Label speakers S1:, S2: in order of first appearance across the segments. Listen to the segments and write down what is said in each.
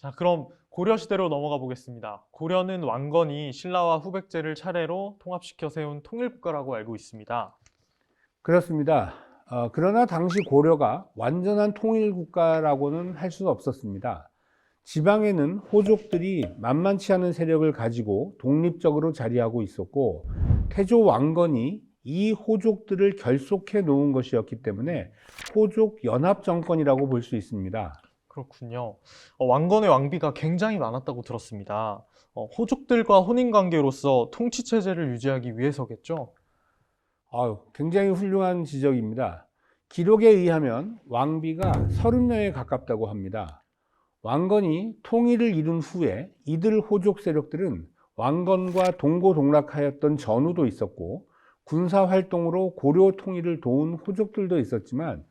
S1: 자, 그럼 고려 시대로 넘어가 보겠습니다. 고려는 왕건이 신라와 후백제를 차례로 통합시켜 세운 통일국가라고 알고 있습니다.
S2: 그렇습니다. 어, 그러나 당시 고려가 완전한 통일 국가라고는 할 수는 없었습니다. 지방에는 호족들이 만만치 않은 세력을 가지고 독립적으로 자리하고 있었고 태조 왕건이 이 호족들을 결속해 놓은 것이었기 때문에 호족 연합 정권이라고 볼 수 있습니다.
S1: 그렇군요. 어, 왕건의 왕비가 굉장히 많았다고 들었습니다. 어, 호족들과 혼인 관계로서 통치 체제를 유지하기 위해서겠죠?
S2: 아유, 굉장히 훌륭한 지적입니다. 기록에 의하면 왕비가 30명에 가깝다고 합니다. 왕건이 통일을 이룬 후에 이들 호족 세력들은 왕건과 동고동락하였던 전후도 있었고 군사 활동으로 고려 통일을 도운 호족들도 있었지만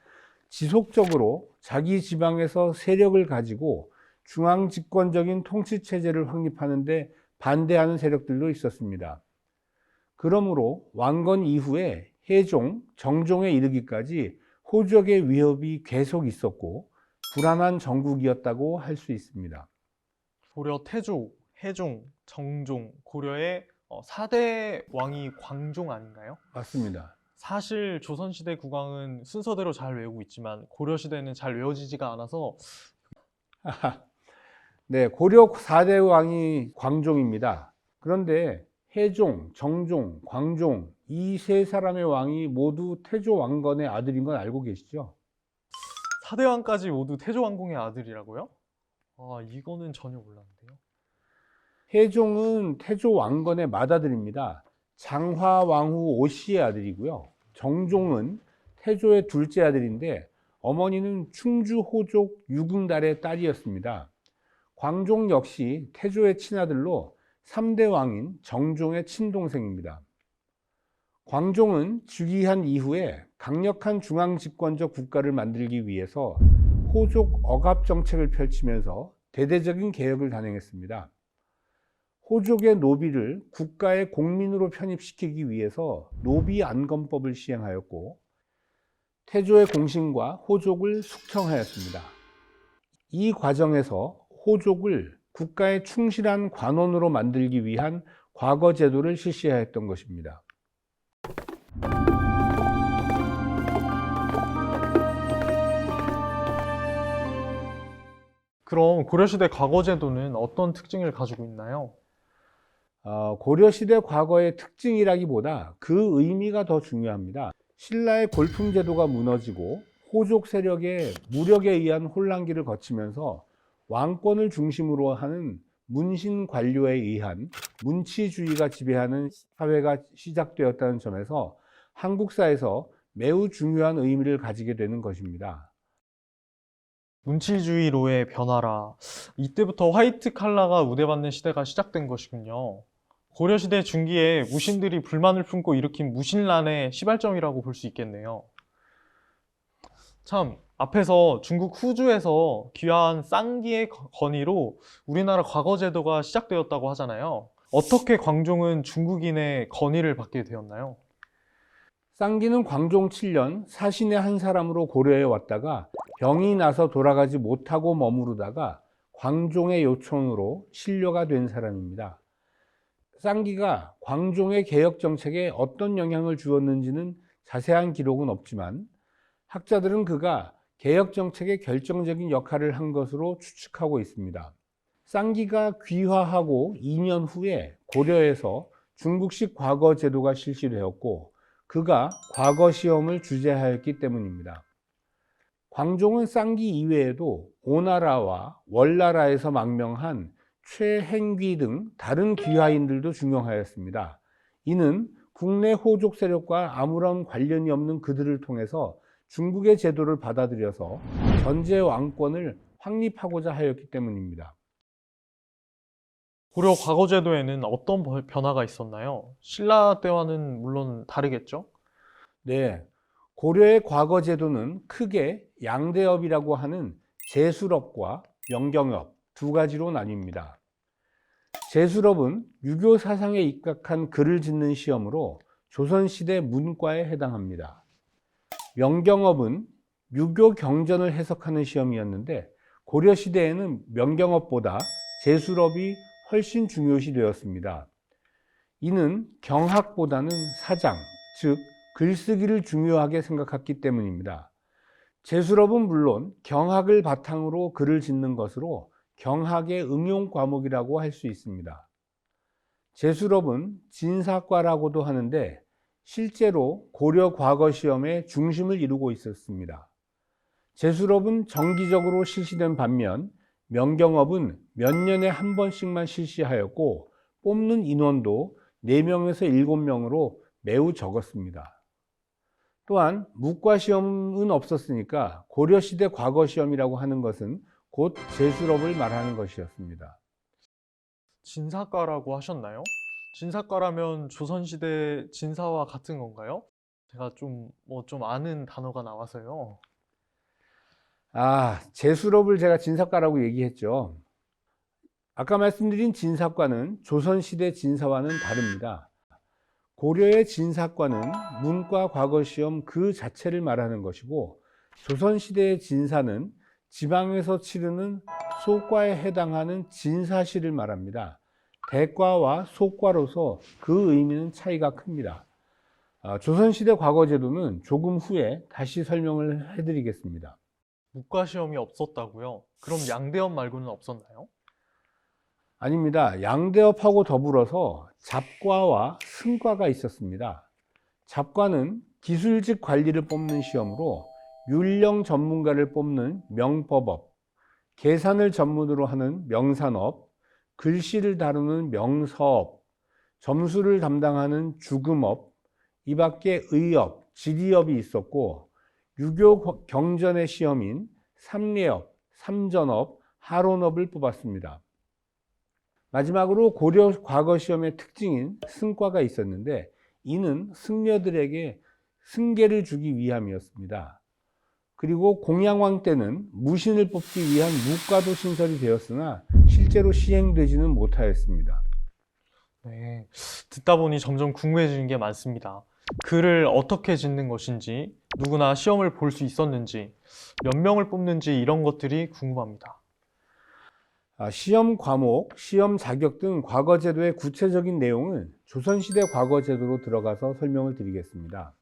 S2: 지속적으로 자기 지방에서 세력을 가지고 중앙 집권적인 통치 체제를 확립하는데 반대하는 세력들도 있었습니다. 그러므로 왕건 이후에 해종, 정종에 이르기까지 호족의 위협이 계속 있었고 불안한 정국이었다고 할 수 있습니다.
S1: 고려 태조, 해종, 정종, 고려의 어, 4대 왕이 광종 아닌가요?
S2: 맞습니다.
S1: 사실 조선시대 국왕은 순서대로 잘 외우고 있지만 고려시대는 잘 외워지지가 않아서
S2: 네, 고려 4대 왕이 광종입니다. 그런데 해종, 정종, 광종 이 세 사람의 왕이 모두 태조 왕건의 아들인 건 알고 계시죠?
S1: 4대 왕까지 모두 태조 왕공의 아들이라고요? 아, 이거는 전혀 몰랐는데요.
S2: 해종은 태조 왕건의 맏아들입니다. 장화 왕후 오씨의 아들이고요. 정종은 태조의 둘째 아들인데 어머니는 충주 호족 유궁달의 딸이었습니다. 광종 역시 태조의 친아들로 3대 왕인 정종의 친동생입니다. 광종은 즉위한 이후에 강력한 중앙 집권적 국가를 만들기 위해서 호족 억압 정책을 펼치면서 대대적인 개혁을 단행했습니다. 호족의 노비를 국가의 공민으로 편입시키기 위해서 노비 안건법을 시행하였고 태조의 공신과 호족을 숙청하였습니다. 이 과정에서 호족을 국가에 충실한 관원으로 만들기 위한 과거 제도를 실시하였던 것입니다.
S1: 그럼 고려시대 과거 제도는 어떤 특징을 가지고 있나요?
S2: 어, 고려시대 과거의 특징이라기보다 그 의미가 더 중요합니다. 신라의 골품 제도가 무너지고 호족 세력의 무력에 의한 혼란기를 거치면서 왕권을 중심으로 하는 문신 관료에 의한 문치주의가 지배하는 사회가 시작되었다는 점에서 한국사에서 매우 중요한 의미를 가지게 되는 것입니다.
S1: 문치주의로의 변화라. 이때부터 화이트 칼라가 우대받는 시대가 시작된 것이군요. 고려시대 중기에 무신들이 불만을 품고 일으킨 무신란의 시발점이라고 볼 수 있겠네요. 참, 앞에서 중국 후주에서 귀화한 쌍기의 거- 건의로 우리나라 과거 제도가 시작되었다고 하잖아요. 어떻게 광종은 중국인의 건의를 받게 되었나요?
S2: 쌍기는 광종 7년 사신의 한 사람으로 고려에 왔다가 병이 나서 돌아가지 못하고 머무르다가 광종의 요청으로 신료가 된 사람입니다. 쌍기가 광종의 개혁 정책에 어떤 영향을 주었는지는 자세한 기록은 없지만 학자들은 그가 개혁 정책에 결정적인 역할을 한 것으로 추측하고 있습니다. 쌍기가 귀화하고 2년 후에 고려에서 중국식 과거 제도가 실시되었고 그가 과거 시험을 주재하였기 때문입니다. 광종은 쌍기 이외에도 오나라와 월나라에서 망명한 최행귀 등 다른 귀화인들도 중용하였습니다. 이는 국내 호족 세력과 아무런 관련이 없는 그들을 통해서 중국의 제도를 받아들여서 전제 왕권을 확립하고자 하였기 때문입니다.
S1: 고려 과거 제도에는 어떤 벌- 변화가 있었나요? 신라 때와는 물론 다르겠죠?
S2: 네. 고려의 과거 제도는 크게 양대업이라고 하는 제술업과 명경업 두 가지로 나뉩니다. 제술업은 유교 사상에 입각한 글을 짓는 시험으로 조선시대 문과에 해당합니다. 명경업은 유교 경전을 해석하는 시험이었는데 고려 시대에는 명경업보다 제술업이 훨씬 중요시 되었습니다. 이는 경학보다는 사장, 즉 글쓰기를 중요하게 생각했기 때문입니다. 제술업은 물론 경학을 바탕으로 글을 짓는 것으로 경학의 응용 과목이라고 할 수 있습니다. 제술업은 진사과라고도 하는데 실제로 고려 과거 시험의 중심을 이루고 있었습니다. 제술업은 정기적으로 실시된 반면 명경업은 몇 년에 한 번씩만 실시하였고 뽑는 인원도 4명에서 7명으로 매우 적었습니다. 또한 무과 시험은 없었으니까 고려 시대 과거 시험이라고 하는 것은 곧 제술업을 말하는 것이었습니다.
S1: 진사과라고 하셨나요? 진사과라면 조선시대 진사와 같은 건가요? 제가 좀, 뭐 좀 아는 단어가 나와서요.
S2: 아, 제술업을 제가 진사과라고 얘기했죠. 아까 말씀드린 진사과는 조선시대 진사와는 다릅니다. 고려의 진사과는 문과 과거 시험 그 자체를 말하는 것이고, 조선시대의 진사는 지방에서 치르는 소과에 해당하는 진사시를 말합니다. 대과와 소과로서 그 의미는 차이가 큽니다. 아, 조선시대 과거제도는 조금 후에 다시 설명을 해드리겠습니다.
S1: 문과 시험이 없었다고요? 그럼 양대업 말고는 없었나요?
S2: 아닙니다. 양대업하고 더불어서 잡과와 승과가 있었습니다. 잡과는 기술직 관리를 뽑는 시험으로 율령 전문가를 뽑는 명법업, 계산을 전문으로 하는 명산업, 글씨를 다루는 명서업, 점수를 담당하는 주금업, 이 밖에 의업, 지리업이 있었고 유교 경전의 시험인 삼례업, 삼전업, 하론업을 뽑았습니다. 마지막으로 고려 과거 시험의 특징인 승과가 있었는데 이는 승려들에게 승계를 주기 위함이었습니다. 그리고 공양왕 때는 무신을 뽑기 위한 무과도 신설이 되었으나 실제로 시행되지는 못하였습니다.
S1: 네. 듣다 보니 점점 궁금해지는 게 많습니다. 글을 어떻게 짓는 것인지, 누구나 시험을 볼 수 있었는지, 몇 명을 뽑는지 이런 것들이 궁금합니다.
S2: 아, 시험 과목, 시험 자격 등 과거 제도의 구체적인 내용은 조선시대 과거 제도로 들어가서 설명을 드리겠습니다.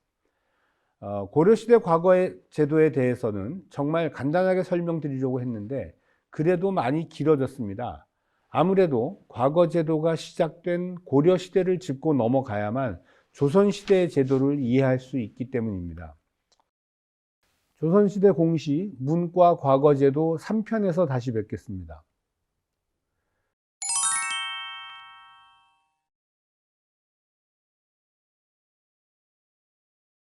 S2: 어, 고려시대 과거의 제도에 대해서는 정말 간단하게 설명드리려고 했는데 그래도 많이 길어졌습니다. 아무래도 과거 제도가 시작된 고려시대를 짚고 넘어가야만 조선시대의 제도를 이해할 수 있기 때문입니다. 조선시대 공시 문과 과거 제도 3편에서 다시 뵙겠습니다.